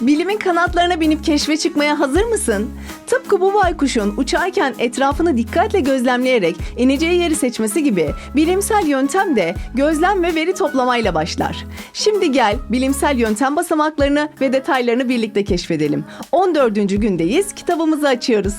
Bilimin kanatlarına binip keşfe çıkmaya hazır mısın? Tıpkı bu baykuşun uçarken etrafını dikkatle gözlemleyerek ineceği yeri seçmesi gibi bilimsel yöntem de gözlem ve veri toplamayla başlar. Şimdi gel bilimsel yöntem basamaklarını ve detaylarını birlikte keşfedelim. 14. gündeyiz, kitabımızı açıyoruz.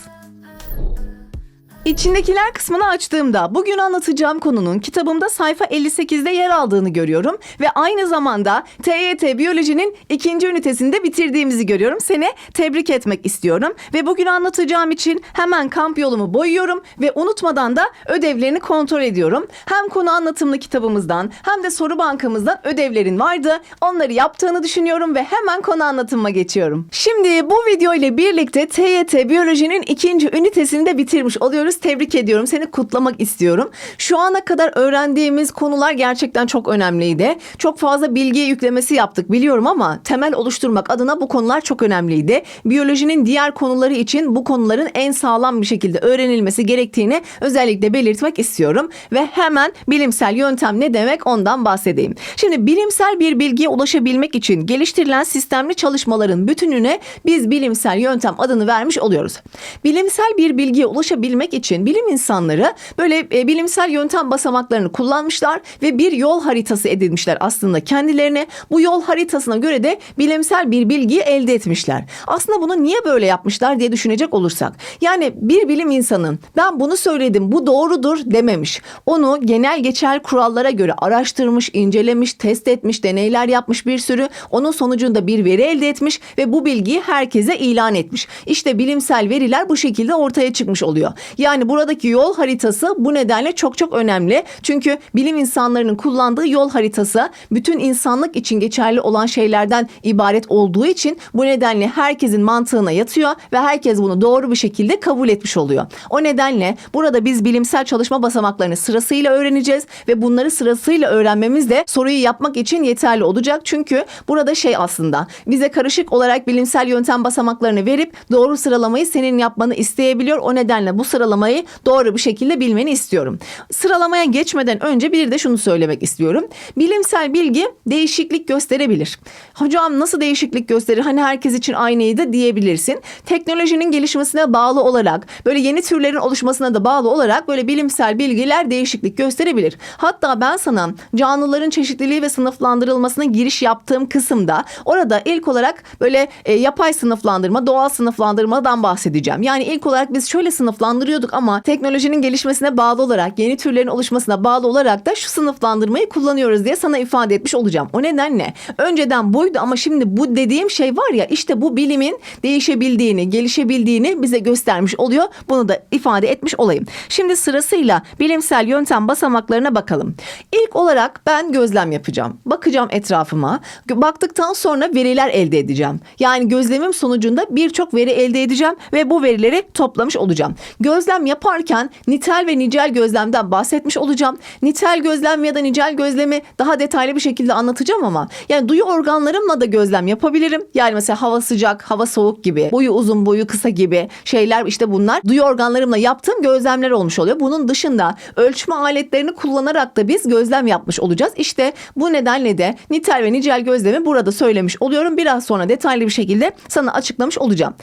İçindekiler kısmını açtığımda bugün anlatacağım konunun kitabımda sayfa 58'de yer aldığını görüyorum ve aynı zamanda TYT Biyoloji'nin ikinci ünitesinde bitirdiğimizi görüyorum. Seni tebrik etmek istiyorum ve bugün anlatacağım için hemen kamp yolumu boyuyorum ve unutmadan da ödevlerini kontrol ediyorum. Hem konu anlatımlı kitabımızdan hem de soru bankamızdan ödevlerin vardı. Onları yaptığını düşünüyorum ve hemen konu anlatıma geçiyorum. Şimdi bu video ile birlikte TYT Biyoloji'nin ikinci ünitesini de bitirmiş oluyoruz. Tebrik ediyorum. Seni kutlamak istiyorum. Şu ana kadar öğrendiğimiz konular gerçekten çok önemliydi. Çok fazla bilgi yüklemesi yaptık biliyorum ama temel oluşturmak adına bu konular çok önemliydi. Biyolojinin diğer konuları için bu konuların en sağlam bir şekilde öğrenilmesi gerektiğini özellikle belirtmek istiyorum ve hemen bilimsel yöntem ne demek ondan bahsedeyim. Şimdi bilimsel bir bilgiye ulaşabilmek için geliştirilen sistemli çalışmaların bütününe biz bilimsel yöntem adını vermiş oluyoruz. Bilimsel bir bilgiye ulaşabilmek için bilim insanları böyle e, bilimsel yöntem basamaklarını kullanmışlar ve bir yol haritası edinmişler aslında kendilerine. Bu yol haritasına göre de bilimsel bir bilgiyi elde etmişler. Aslında bunu niye böyle yapmışlar diye düşünecek olursak. Yani bir bilim insanın ben bunu söyledim bu doğrudur dememiş. Onu genel geçer kurallara göre araştırmış, incelemiş, test etmiş, deneyler yapmış bir sürü. Onun sonucunda bir veri elde etmiş ve bu bilgiyi herkese ilan etmiş. İşte bilimsel veriler bu şekilde ortaya çıkmış oluyor. Yani buradaki yol haritası bu nedenle çok çok önemli. Çünkü bilim insanlarının kullandığı yol haritası bütün insanlık için geçerli olan şeylerden ibaret olduğu için bu nedenle herkesin mantığına yatıyor ve herkes bunu doğru bir şekilde kabul etmiş oluyor. O nedenle burada biz bilimsel çalışma basamaklarını sırasıyla öğreneceğiz ve bunları sırasıyla öğrenmemiz de soruyu yapmak için yeterli olacak. Çünkü burada şey aslında bize karışık olarak bilimsel yöntem basamaklarını verip doğru sıralamayı senin yapmanı isteyebiliyor. O nedenle bu sıralamayı doğru bir şekilde bilmeni istiyorum. Sıralamaya geçmeden önce bir de şunu söylemek istiyorum. Bilimsel bilgi değişiklik gösterebilir. Hocam nasıl değişiklik gösterir? Hani herkes için aynıydı diyebilirsin. Teknolojinin gelişmesine bağlı olarak böyle yeni türlerin oluşmasına da bağlı olarak böyle bilimsel bilgiler değişiklik gösterebilir. Hatta ben sana canlıların çeşitliliği ve sınıflandırılmasına giriş yaptığım kısımda orada ilk olarak böyle e, yapay sınıflandırma, doğal sınıflandırmadan bahsedeceğim. Yani ilk olarak biz şöyle sınıflandırıyorduk ama teknolojinin gelişmesine bağlı olarak, yeni türlerin oluşmasına bağlı olarak da şu sınıflandırmayı kullanıyoruz diye sana ifade etmiş olacağım. O nedenle önceden buydu ama şimdi bu dediğim şey var ya işte bu bilimin değişebildiğini, gelişebildiğini bize göstermiş oluyor. Bunu da ifade etmiş olayım. Şimdi sırasıyla bilimsel yöntem basamaklarına bakalım. İlk olarak ben gözlem yapacağım. Bakacağım etrafıma. Baktıktan sonra veriler elde edeceğim. Yani gözlemim sonucunda birçok veri elde edeceğim ve bu verileri toplamış olacağım. Gözlem yaparken nitel ve nicel gözlemden bahsetmiş olacağım. Nitel gözlem ya da nicel gözlemi daha detaylı bir şekilde anlatacağım ama yani duyu organlarımla da gözlem yapabilirim. Yani mesela hava sıcak, hava soğuk gibi, boyu uzun, boyu kısa gibi şeyler işte bunlar duyu organlarımla yaptığım gözlemler olmuş oluyor. Bunun dışında ölçme aletlerini kullanarak da biz gözlem yapmış olacağız. İşte bu nedenle de nitel ve nicel gözlemi burada söylemiş oluyorum. Biraz sonra detaylı bir şekilde sana açıklamış olacağım.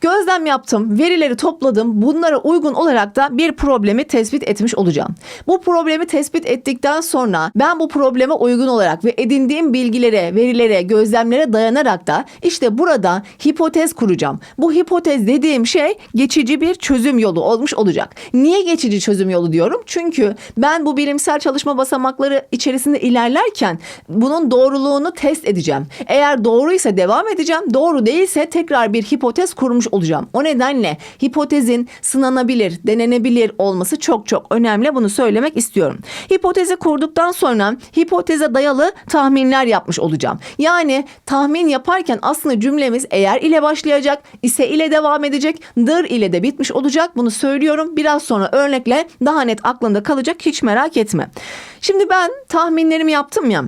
Gözlem yaptım, verileri topladım. Bunlara uygun olarak da bir problemi tespit etmiş olacağım. Bu problemi tespit ettikten sonra ben bu probleme uygun olarak ve edindiğim bilgilere, verilere, gözlemlere dayanarak da işte burada hipotez kuracağım. Bu hipotez dediğim şey geçici bir çözüm yolu olmuş olacak. Niye geçici çözüm yolu diyorum? Çünkü ben bu bilimsel çalışma basamakları içerisinde ilerlerken bunun doğruluğunu test edeceğim. Eğer doğruysa devam edeceğim. Doğru değilse tekrar bir hipotez kurmuş olacağım. O nedenle hipotezin sınanabilir, denenebilir olması çok çok önemli. Bunu söylemek istiyorum. Hipotezi kurduktan sonra hipoteze dayalı tahminler yapmış olacağım. Yani tahmin yaparken aslında cümlemiz eğer ile başlayacak, ise ile devam edecek, dır ile de bitmiş olacak. Bunu söylüyorum. Biraz sonra örnekle daha net aklında kalacak. Hiç merak etme. Şimdi ben tahminlerimi yaptım ya.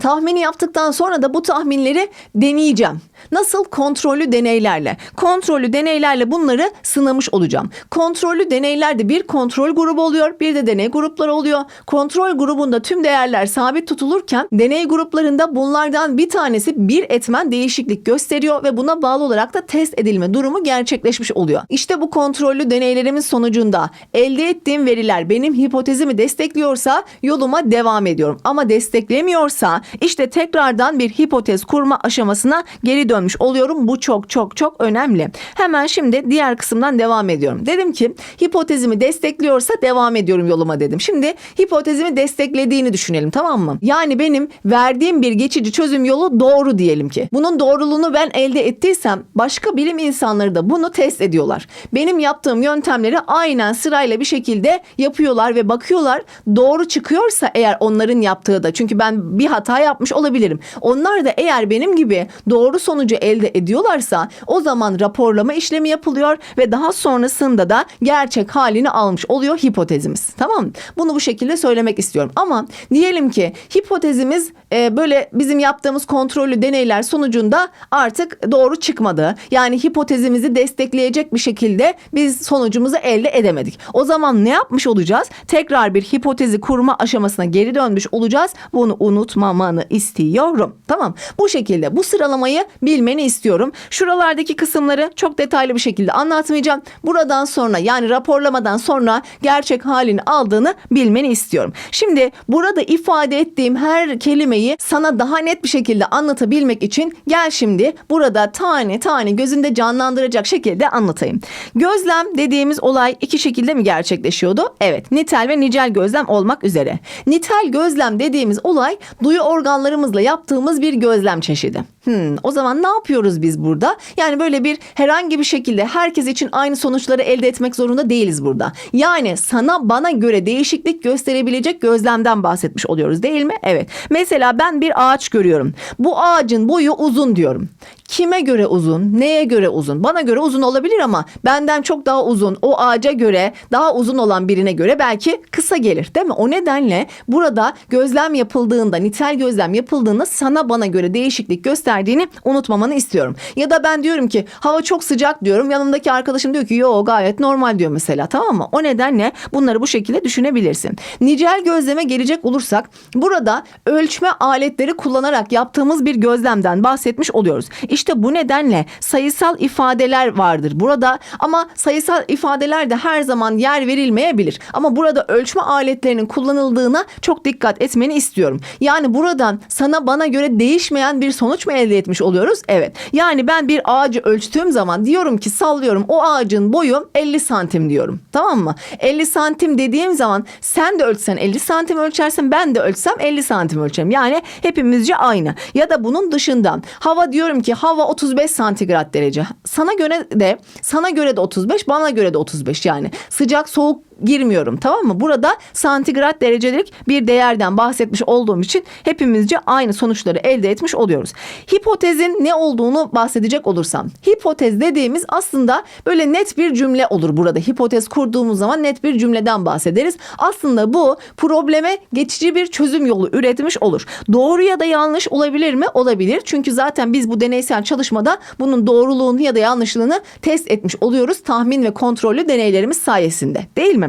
Tahmini yaptıktan sonra da bu tahminleri deneyeceğim. Nasıl? Kontrollü deneylerle. Kontrollü deneylerle bunları sınamış olacağım. Kontrollü deneylerde bir kontrol grubu oluyor, bir de deney grupları oluyor. Kontrol grubunda tüm değerler sabit tutulurken deney gruplarında bunlardan bir tanesi bir etmen değişiklik gösteriyor ve buna bağlı olarak da test edilme durumu gerçekleşmiş oluyor. İşte bu kontrollü deneylerimin sonucunda elde ettiğim veriler benim hipotezimi destekliyorsa yoluma devam ediyorum. Ama desteklemiyorsa işte tekrardan bir hipotez kurma aşamasına geri dönmüş oluyorum. Bu çok çok çok önemli. Hemen şimdi diğer kısımdan devam ediyorum. Dedim ki hipotezimi destekliyorsa devam ediyorum yoluma dedim. Şimdi hipotezimi desteklediğini düşünelim tamam mı? Yani benim verdiğim bir geçici çözüm yolu doğru diyelim ki. Bunun doğruluğunu ben elde ettiysem başka bilim insanları da bunu test ediyorlar. Benim yaptığım yöntemleri aynen sırayla bir şekilde yapıyorlar ve bakıyorlar. Doğru çıkıyorsa eğer onların yaptığı da çünkü ben bir hata yapmış olabilirim. Onlar da eğer benim gibi doğru sonucu elde ediyorlarsa o zaman raporlama işlemi yapılıyor ve daha sonrasında da gerçek halini almış oluyor hipotezimiz. Tamam? Bunu bu şekilde söylemek istiyorum. Ama diyelim ki hipotezimiz e, böyle bizim yaptığımız kontrollü deneyler sonucunda artık doğru çıkmadı. Yani hipotezimizi destekleyecek bir şekilde biz sonucumuzu elde edemedik. O zaman ne yapmış olacağız? Tekrar bir hipotezi kurma aşamasına geri dönmüş olacağız. Bunu unutmamanı istiyorum. Tamam. Bu şekilde bu sıralamayı bilmeni istiyorum. Şuralardaki kısımları çok detaylı bir şekilde anlatmayacağım. Buradan sonra yani raporlamadan sonra gerçek halini aldığını bilmeni istiyorum. Şimdi burada ifade ettiğim her kelimeyi sana daha net bir şekilde anlatabilmek için gel şimdi burada tane tane gözünde canlandıracak şekilde anlatayım. Gözlem dediğimiz olay iki şekilde mi gerçekleşiyordu? Evet, nitel ve nicel gözlem olmak üzere. Nitel gözlem dediğimiz olay duyu organlarımızla yaptığımız bir gözlem çeşidi. Hmm, o zaman ne yapıyoruz biz burada? Yani böyle bir herhangi bir şekilde herkes için aynı sonuçları elde etmek zorunda değiliz burada. Yani sana bana göre değişiklik gösterebilecek gözlemden bahsetmiş oluyoruz değil mi? Evet. Mesela ben bir ağaç görüyorum. Bu ağacın boyu uzun diyorum. Kime göre uzun? Neye göre uzun? Bana göre uzun olabilir ama benden çok daha uzun, o ağaca göre daha uzun olan birine göre belki kısa gelir değil mi? O nedenle burada gözlem yapıldığında, nitel gözlem yapıldığında sana bana göre değişiklik gösterdiğini unutmamanı istiyorum. Ya da ben diyorum ki hava çok sıcak diyorum. Yanımdaki arkadaşım diyor ki yo gayet normal diyor mesela tamam mı? O nedenle bunları bu şekilde düşünebilirsin. Nicel gözleme gelecek olursak burada ölçme aletleri kullanarak yaptığımız bir gözlemden bahsetmiş oluyoruz. İşte bu nedenle sayısal ifadeler vardır burada ama sayısal ifadeler de her zaman yer verilmeyebilir. Ama burada ölçme aletlerinin kullanıldığına çok dikkat etmeni istiyorum. Yani buradan sana bana göre değişmeyen bir sonuç mu elde etmiş oluyoruz? Evet. Yani ben bir ağacı ölçtüğüm zaman diyorum ki sallıyorum o ağacın boyu 50 santim diyorum. Tamam mı? 50 santim dediğim zaman sen de ölçsen 50 santim ölçersin ben de ölçsem 50 santim ölçerim. Yani hepimizce aynı. Ya da bunun dışında hava diyorum ki hava 35 santigrat derece. Sana göre de sana göre de 35 bana göre de 35 yani. Sıcak soğuk girmiyorum tamam mı? Burada santigrat derecelik bir değerden bahsetmiş olduğum için hepimizce aynı sonuçları elde etmiş oluyoruz. Hipotezin ne olduğunu bahsedecek olursam. Hipotez dediğimiz aslında böyle net bir cümle olur burada. Hipotez kurduğumuz zaman net bir cümleden bahsederiz. Aslında bu probleme geçici bir çözüm yolu üretmiş olur. Doğru ya da yanlış olabilir mi? Olabilir. Çünkü zaten biz bu deneysel çalışmada bunun doğruluğunu ya da yanlışlığını test etmiş oluyoruz. Tahmin ve kontrollü deneylerimiz sayesinde. Değil mi?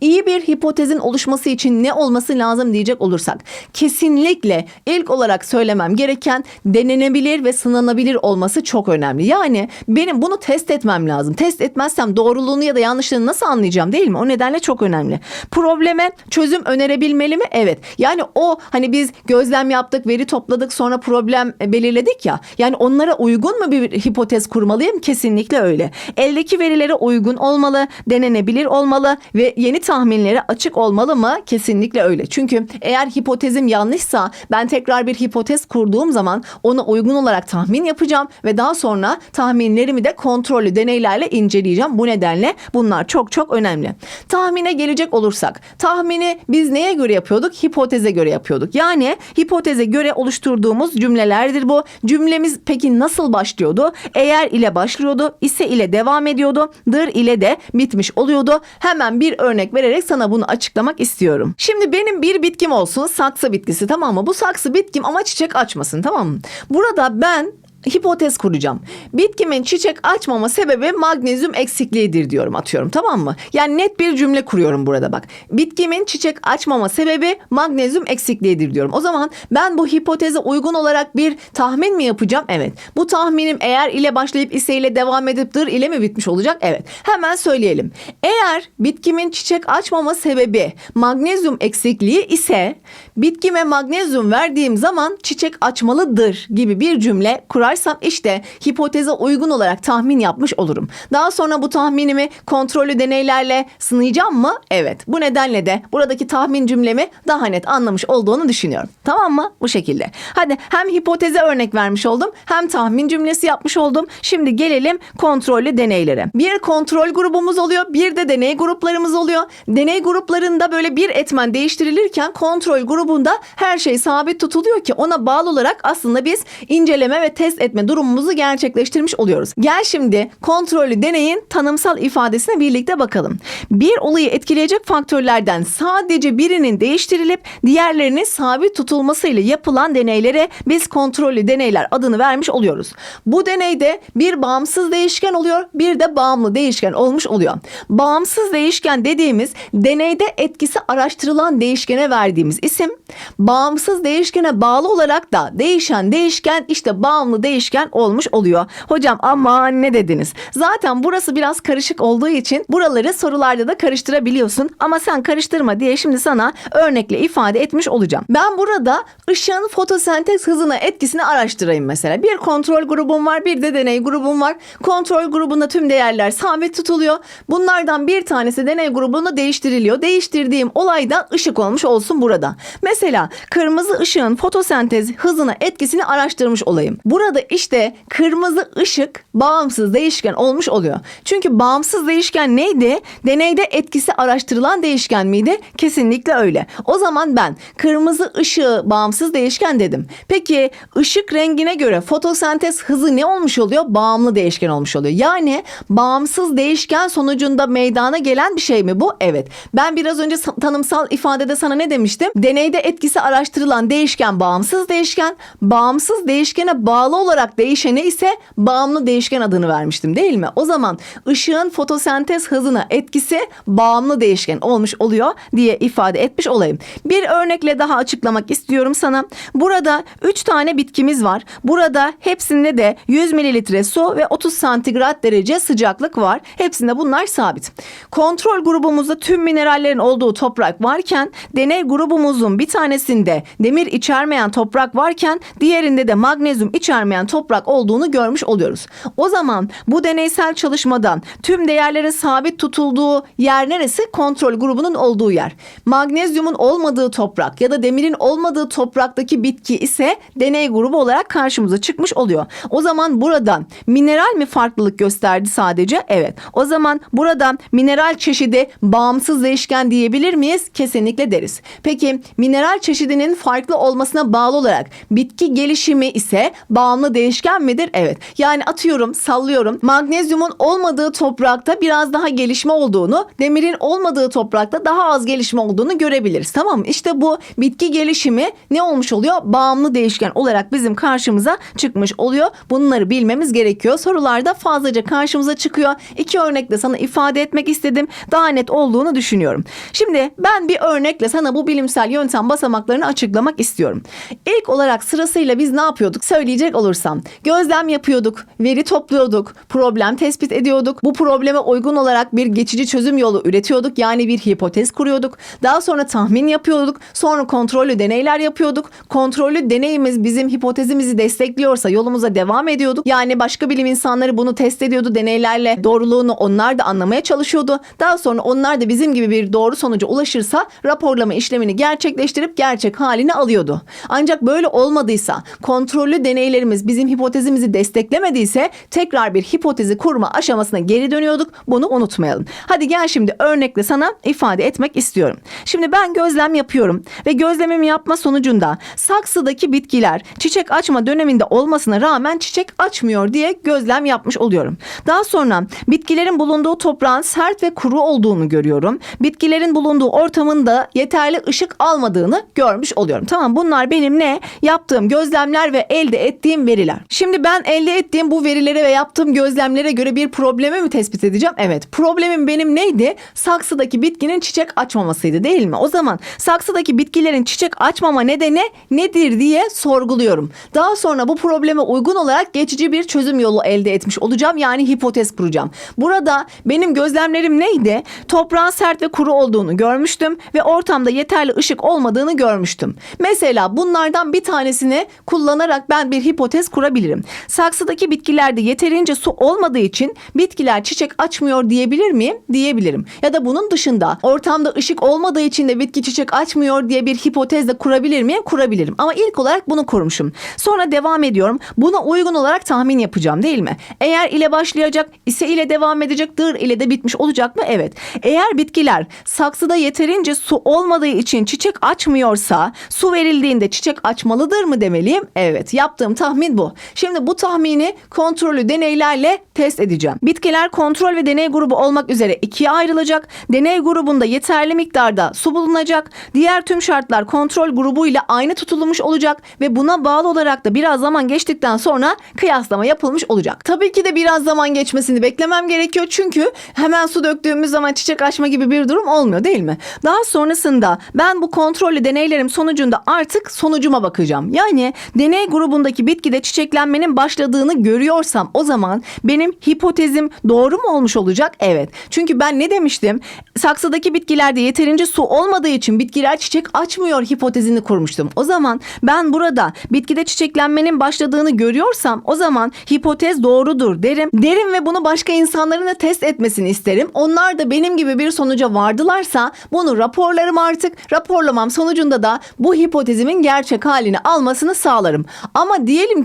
İyi bir hipotezin oluşması için ne olması lazım diyecek olursak kesinlikle ilk olarak söylemem gereken denenebilir ve sınanabilir olması çok önemli. Yani benim bunu test etmem lazım. Test etmezsem doğruluğunu ya da yanlışlığını nasıl anlayacağım değil mi? O nedenle çok önemli. Probleme çözüm önerebilmeli mi? Evet. Yani o hani biz gözlem yaptık, veri topladık, sonra problem belirledik ya. Yani onlara uygun mu bir hipotez kurmalıyım? Kesinlikle öyle. Eldeki verilere uygun olmalı, denenebilir olmalı ve yeni tahminlere açık olmalı mı? Kesinlikle öyle. Çünkü eğer hipotezim yanlışsa ben tekrar bir hipotez kurduğum zaman ona uygun olarak tahmin yapacağım ve daha sonra tahminlerimi de kontrollü deneylerle inceleyeceğim. Bu nedenle bunlar çok çok önemli. Tahmine gelecek olursak tahmini biz neye göre yapıyorduk? Hipoteze göre yapıyorduk. Yani hipoteze göre oluşturduğumuz cümlelerdir bu. Cümlemiz peki nasıl başlıyordu? Eğer ile başlıyordu, ise ile devam ediyordu, dır ile de bitmiş oluyordu. Hemen bir örnek vererek sana bunu açıklamak istiyorum. Şimdi benim bir bitkim olsun saksı bitkisi tamam mı? Bu saksı bitkim ama çiçek açmasın tamam mı? Burada ben hipotez kuracağım. Bitkimin çiçek açmama sebebi magnezyum eksikliğidir diyorum atıyorum tamam mı? Yani net bir cümle kuruyorum burada bak. Bitkimin çiçek açmama sebebi magnezyum eksikliğidir diyorum. O zaman ben bu hipoteze uygun olarak bir tahmin mi yapacağım? Evet. Bu tahminim eğer ile başlayıp ise ile devam edip dır ile mi bitmiş olacak? Evet. Hemen söyleyelim. Eğer bitkimin çiçek açmama sebebi magnezyum eksikliği ise bitkime magnezyum verdiğim zaman çiçek açmalıdır gibi bir cümle kurarsam işte hipoteze uygun olarak tahmin yapmış olurum. Daha sonra bu tahminimi kontrollü deneylerle sınayacağım mı? Evet. Bu nedenle de buradaki tahmin cümlemi daha net anlamış olduğunu düşünüyorum. Tamam mı? Bu şekilde. Hadi hem hipoteze örnek vermiş oldum hem tahmin cümlesi yapmış oldum. Şimdi gelelim kontrollü deneylere. Bir kontrol grubumuz oluyor, bir de deney gruplarımız oluyor. Deney gruplarında böyle bir etmen değiştirilirken kontrol grubunda her şey sabit tutuluyor ki ona bağlı olarak aslında biz inceleme ve test etme durumumuzu gerçekleştirmiş oluyoruz. Gel şimdi kontrollü deneyin tanımsal ifadesine birlikte bakalım. Bir olayı etkileyecek faktörlerden sadece birinin değiştirilip diğerlerinin sabit tutulmasıyla yapılan deneylere biz kontrollü deneyler adını vermiş oluyoruz. Bu deneyde bir bağımsız değişken oluyor, bir de bağımlı değişken olmuş oluyor. Bağımsız değişken dediğimiz deneyde etkisi araştırılan değişkene verdiğimiz isim. Bağımsız değişkene bağlı olarak da değişen değişken işte bağımlı değişken olmuş oluyor. Hocam ama ne dediniz? Zaten burası biraz karışık olduğu için buraları sorularda da karıştırabiliyorsun. Ama sen karıştırma diye şimdi sana örnekle ifade etmiş olacağım. Ben burada ışığın fotosentez hızına etkisini araştırayım mesela. Bir kontrol grubum var, bir de deney grubum var. Kontrol grubunda tüm değerler sabit tutuluyor. Bunlardan bir tanesi deney grubunda değiştiriliyor. Değiştirdiğim olayda ışık olmuş olsun burada. Mesela kırmızı ışığın fotosentez hızına etkisini araştırmış olayım. Burada işte kırmızı ışık bağımsız değişken olmuş oluyor. Çünkü bağımsız değişken neydi? Deneyde etkisi araştırılan değişken miydi? Kesinlikle öyle. O zaman ben kırmızı ışığı bağımsız değişken dedim. Peki ışık rengine göre fotosentez hızı ne olmuş oluyor? Bağımlı değişken olmuş oluyor. Yani bağımsız değişken sonucunda meydana gelen bir şey mi bu? Evet. Ben biraz önce sa- tanımsal ifadede sana ne demiştim? Deneyde etkisi araştırılan değişken bağımsız değişken, bağımsız değişkene bağlı olarak değişene ise bağımlı değişken adını vermiştim değil mi? O zaman ışığın fotosentez hızına etkisi bağımlı değişken olmuş oluyor diye ifade etmiş olayım. Bir örnekle daha açıklamak istiyorum sana. Burada 3 tane bitkimiz var. Burada hepsinde de 100 mililitre su ve 30 santigrat derece sıcaklık var. Hepsinde bunlar sabit. Kontrol grubumuzda tüm minerallerin olduğu toprak varken deney grubumuzun bir tanesinde demir içermeyen toprak varken diğerinde de magnezyum içermeyen toprak olduğunu görmüş oluyoruz. O zaman bu deneysel çalışmadan tüm değerlerin sabit tutulduğu yer neresi? Kontrol grubunun olduğu yer. Magnezyumun olmadığı toprak ya da demirin olmadığı topraktaki bitki ise deney grubu olarak karşımıza çıkmış oluyor. O zaman buradan mineral mi farklılık gösterdi sadece? Evet. O zaman buradan mineral çeşidi bağımsız değişken diyebilir miyiz? Kesinlikle deriz. Peki mineral çeşidinin farklı olmasına bağlı olarak bitki gelişimi ise bağımlı değişken midir? Evet. Yani atıyorum, sallıyorum. Magnezyumun olmadığı toprakta biraz daha gelişme olduğunu, demirin olmadığı toprakta daha az gelişme olduğunu görebiliriz. Tamam mı? İşte bu bitki gelişimi ne olmuş oluyor? Bağımlı değişken olarak bizim karşımıza çıkmış oluyor. Bunları bilmemiz gerekiyor. Sorularda fazlaca karşımıza çıkıyor. İki örnekle sana ifade etmek istedim. Daha net olduğunu düşünüyorum. Şimdi ben bir örnekle sana bu bilimsel yöntem basamaklarını açıklamak istiyorum. İlk olarak sırasıyla biz ne yapıyorduk? Söyleyecek olursam. Gözlem yapıyorduk, veri topluyorduk, problem tespit ediyorduk. Bu probleme uygun olarak bir geçici çözüm yolu üretiyorduk. Yani bir hipotez kuruyorduk. Daha sonra tahmin yapıyorduk. Sonra kontrollü deneyler yapıyorduk. Kontrollü deneyimiz bizim hipotezimizi destekliyorsa yolumuza devam ediyorduk. Yani başka bilim insanları bunu test ediyordu deneylerle. Doğruluğunu onlar da anlamaya çalışıyordu. Daha sonra onlar da bizim gibi bir doğru sonuca ulaşırsa raporlama işlemini gerçekleştirip gerçek halini alıyordu. Ancak böyle olmadıysa, kontrollü deneylerimiz bizim hipotezimizi desteklemediyse tekrar bir hipotezi kurma aşamasına geri dönüyorduk. Bunu unutmayalım. Hadi gel şimdi örnekle sana ifade etmek istiyorum. Şimdi ben gözlem yapıyorum ve gözlemimi yapma sonucunda saksıdaki bitkiler çiçek açma döneminde olmasına rağmen çiçek açmıyor diye gözlem yapmış oluyorum. Daha sonra bitkilerin bulunduğu toprağın sert ve kuru olduğunu görüyorum. Bitkilerin bulunduğu ortamın da yeterli ışık almadığını görmüş oluyorum. Tamam bunlar benim ne? Yaptığım gözlemler ve elde ettiğim veriler. Şimdi ben elde ettiğim bu verilere ve yaptığım gözlemlere göre bir problemi mi tespit edeceğim? Evet. Problemim benim neydi? Saksıdaki bitkinin çiçek açmamasıydı değil mi? O zaman saksıdaki bitkilerin çiçek açmama nedeni nedir diye sorguluyorum. Daha sonra bu probleme uygun olarak geçici bir çözüm yolu elde etmiş olacağım. Yani hipotez kuracağım. Burada benim gözlemlerim neydi? Toprağın sert ve kuru olduğunu görmüştüm ve ortamda yeterli ışık olmadığını görmüştüm. Mesela bunlardan bir tanesini kullanarak ben bir hipotez kurabilirim. Saksıdaki bitkilerde yeterince su olmadığı için bitkiler çiçek açmıyor diyebilir miyim? Diyebilirim. Ya da bunun dışında ortamda ışık olmadığı için de bitki çiçek açmıyor diye bir hipotez de kurabilir miyim? Kurabilirim. Ama ilk olarak bunu kurmuşum. Sonra devam ediyorum. Buna uygun olarak tahmin yapacağım değil mi? Eğer ile başlayacak, ise ile devam edecek, dır ile de bitmiş olacak mı? Evet. Eğer bitkiler saksıda yeterince su olmadığı için çiçek açmıyorsa su verildiğinde çiçek açmalıdır mı demeliyim? Evet. Yaptığım tahmin bu. Şimdi bu tahmini kontrollü deneylerle test edeceğim. Bitkiler kontrol ve deney grubu olmak üzere ikiye ayrılacak. Deney grubunda yeterli miktarda su bulunacak. Diğer tüm şartlar kontrol grubuyla aynı tutulmuş olacak ve buna bağlı olarak da biraz zaman geçtikten sonra kıyaslama yapılmış olacak. Tabii ki de biraz zaman geçmesini beklemem gerekiyor çünkü hemen su döktüğümüz zaman çiçek açma gibi bir durum olmuyor değil mi? Daha sonrasında ben bu kontrollü deneylerim sonucunda artık sonucuma bakacağım. Yani deney grubundaki bitkide çiçeklenmenin başladığını görüyorsam o zaman benim hipotezim doğru mu olmuş olacak? Evet. Çünkü ben ne demiştim? Saksıdaki bitkilerde yeterince su olmadığı için bitkiler çiçek açmıyor hipotezini kurmuştum. O zaman ben burada bitkide çiçeklenmenin başladığını görüyorsam o zaman hipotez doğrudur derim. Derim ve bunu başka insanların da test etmesini isterim. Onlar da benim gibi bir sonuca vardılarsa bunu raporlarım artık. Raporlamam sonucunda da bu hipotezimin gerçek halini almasını sağlarım. Ama diyelim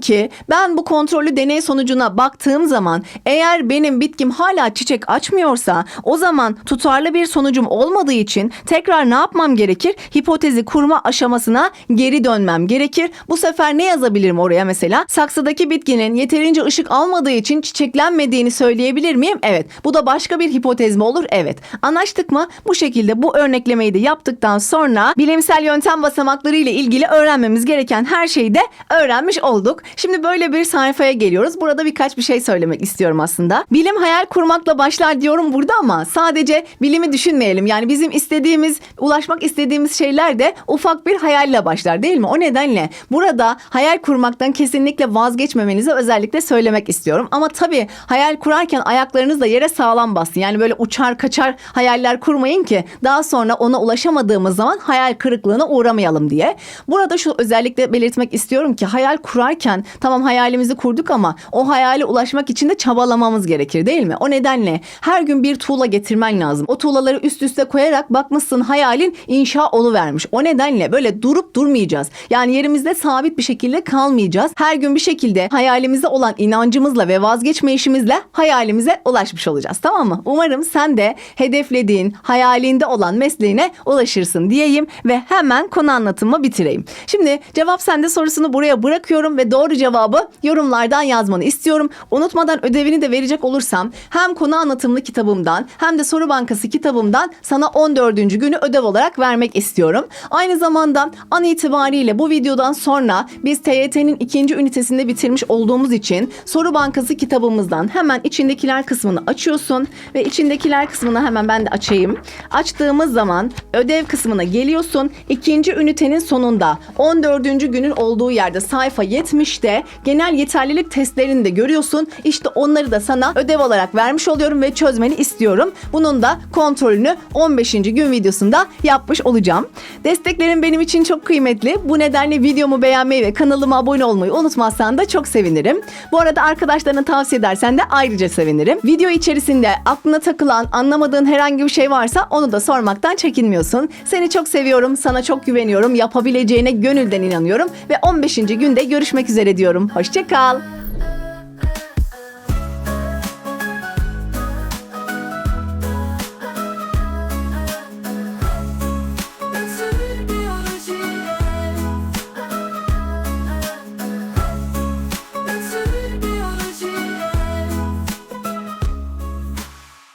ben bu kontrollü deney sonucuna baktığım zaman eğer benim bitkim hala çiçek açmıyorsa o zaman tutarlı bir sonucum olmadığı için tekrar ne yapmam gerekir? Hipotezi kurma aşamasına geri dönmem gerekir. Bu sefer ne yazabilirim oraya mesela? Saksıdaki bitkinin yeterince ışık almadığı için çiçeklenmediğini söyleyebilir miyim? Evet. Bu da başka bir hipotez mi olur? Evet. Anlaştık mı? Bu şekilde bu örneklemeyi de yaptıktan sonra bilimsel yöntem basamakları ile ilgili öğrenmemiz gereken her şeyi de öğrenmiş olduk. Şimdi böyle bir sayfaya geliyoruz. Burada birkaç bir şey söylemek istiyorum aslında. Bilim hayal kurmakla başlar diyorum burada ama sadece bilimi düşünmeyelim. Yani bizim istediğimiz, ulaşmak istediğimiz şeyler de ufak bir hayalle başlar değil mi? O nedenle burada hayal kurmaktan kesinlikle vazgeçmemenizi özellikle söylemek istiyorum. Ama tabii hayal kurarken ayaklarınız da yere sağlam bassın. Yani böyle uçar kaçar hayaller kurmayın ki daha sonra ona ulaşamadığımız zaman hayal kırıklığına uğramayalım diye. Burada şu özellikle belirtmek istiyorum ki hayal kurarken tamam hayalimizi kurduk ama o hayale ulaşmak için de çabalamamız gerekir değil mi? O nedenle her gün bir tuğla getirmen lazım. O tuğlaları üst üste koyarak bakmışsın hayalin inşa vermiş. O nedenle böyle durup durmayacağız. Yani yerimizde sabit bir şekilde kalmayacağız. Her gün bir şekilde hayalimize olan inancımızla ve vazgeçmeyişimizle hayalimize ulaşmış olacağız. Tamam mı? Umarım sen de hedeflediğin, hayalinde olan mesleğine ulaşırsın diyeyim ve hemen konu anlatımı bitireyim. Şimdi cevap sende sorusunu buraya bırakıyorum ve doğru cevabı yorumlardan yazmanı istiyorum. Unutmadan ödevini de verecek olursam hem konu anlatımlı kitabımdan hem de soru bankası kitabımdan sana 14. günü ödev olarak vermek istiyorum. Aynı zamanda an itibariyle bu videodan sonra biz TYT'nin ikinci ünitesinde bitirmiş olduğumuz için soru bankası kitabımızdan hemen içindekiler kısmını açıyorsun ve içindekiler kısmını hemen ben de açayım. Açtığımız zaman ödev kısmına geliyorsun. İkinci ünitenin sonunda 14. günün olduğu yerde sayfa 70'te genel yeterlilik testlerini de görüyorsun. İşte onları da sana ödev olarak vermiş oluyorum ve çözmeni istiyorum. Bunun da kontrolünü 15. gün videosunda yapmış olacağım. Desteklerin benim için çok kıymetli. Bu nedenle videomu beğenmeyi ve kanalıma abone olmayı unutmazsan da çok sevinirim. Bu arada arkadaşlarına tavsiye edersen de ayrıca sevinirim. Video içerisinde aklına takılan, anlamadığın herhangi bir şey varsa onu da sormaktan çekinmiyorsun. Seni çok seviyorum, sana çok güveniyorum, yapabileceğine gönülden inanıyorum ve 15. günde görüşmek üzere diyorum. Hoşçakal.